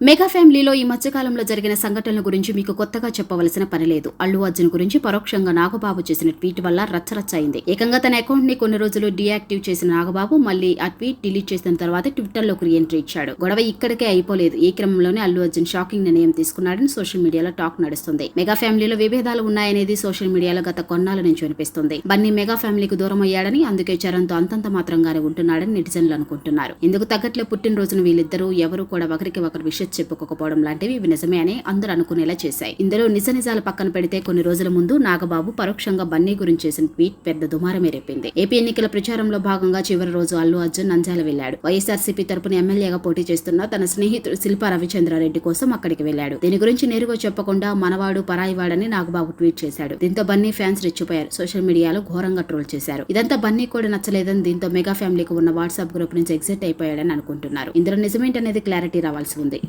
Mega ఫ్యామిలీలో ఈ మధ్యకాలంలో జరిగిన సంఘటనల గురించి మీకు కొత్తగా చెప్పవలసిన పని లేదు. అల్లు అర్జున్ గురించి పరోక్షంగా నాగబాబు చేసిన ట్వీట్ వల్ల రచ్చరచ్చ అయింది ఏకంగా తన అకౌంట్ని కొన్ని రోజులు డీయాక్టివ్ చేసిన నాగబాబు మళ్ళీ ఆ ట్వీట్ డిలీట్ చేసిన తర్వాత ట్విట్టర్లోకి రీఎంట్రీ ఇచ్చాడు. గొడవ ఇక్కడికే అయిపోలేదు. ఈ క్రమంలోనే అల్లు అర్జున్ షాకింగ్ నిర్ణయం తీసుకున్నాడని సోషల్ మీడియాలో టాక్ నడుస్తుంది. మెగా ఫ్యామిలీలో విభేదాలు ఉన్నాయనేది సోషల్ మీడియాలో గత కొన్నాళ్ళ నుంచి అనిపిస్తుంది బన్నీ మెగా ఫ్యామిలీకి దూరం అయ్యాడని అందుకే చరణ్తో అంతంత మాత్రంగానే ఉంటున్నాడని నెటిజన్లు అనుకుంటున్నారు. ఇందుకు తగ్గట్లే పుట్టినరోజున వీళ్ళిద్దరూ ఎవరు కూడా ఒకరికి ఒకరు విషయం చెప్పుకోకపోవడం లాంటివి ఇవి నిజమే అని అందరూ అనుకునేలా చేశాయి. ఇందులో నిజ నిజాలు పక్కన పెడితే కొన్ని రోజుల ముందు నాగబాబు పరోక్షంగా బన్నీ గురించి చేసిన ట్వీట్ పెద్ద దుమారమే రేపింది. ఏపీ ఎన్నికల ప్రచారంలో భాగంగా చివరి రోజు అల్లు అర్జున్ నంద్యాల వెళ్ళాడు వైఎస్ఆర్సీపీ తరపున ఎమ్మెల్యేగా పోటీ చేస్తున్న తన స్నేహితుడు శిల్పా రవిచంద్రారెడ్డి కోసం అక్కడికి వెళ్ళాడు దీని గురించి నేరుగా చెప్పకుండా మనవాడు పరాయివాడని నాగబాబు ట్వీట్ చేశాడు. దీంతో బన్నీ ఫ్యాన్స్ రెచ్చిపోయారు. సోషల్ మీడియాలో ఘోరంగా ట్రోల్ చేశారు. ఇదంతా బన్నీ కూడా నచ్చలేదని దీంతో మెగా ఫ్యామిలీకి ఉన్న వాట్సాప్ గ్రూప్ నుంచి ఎగ్జిట్ అయిపోయాడని అనుకుంటున్నారు. ఇందులో నిజమేంటనేది క్లారిటీ రావాల్సి ఉంది.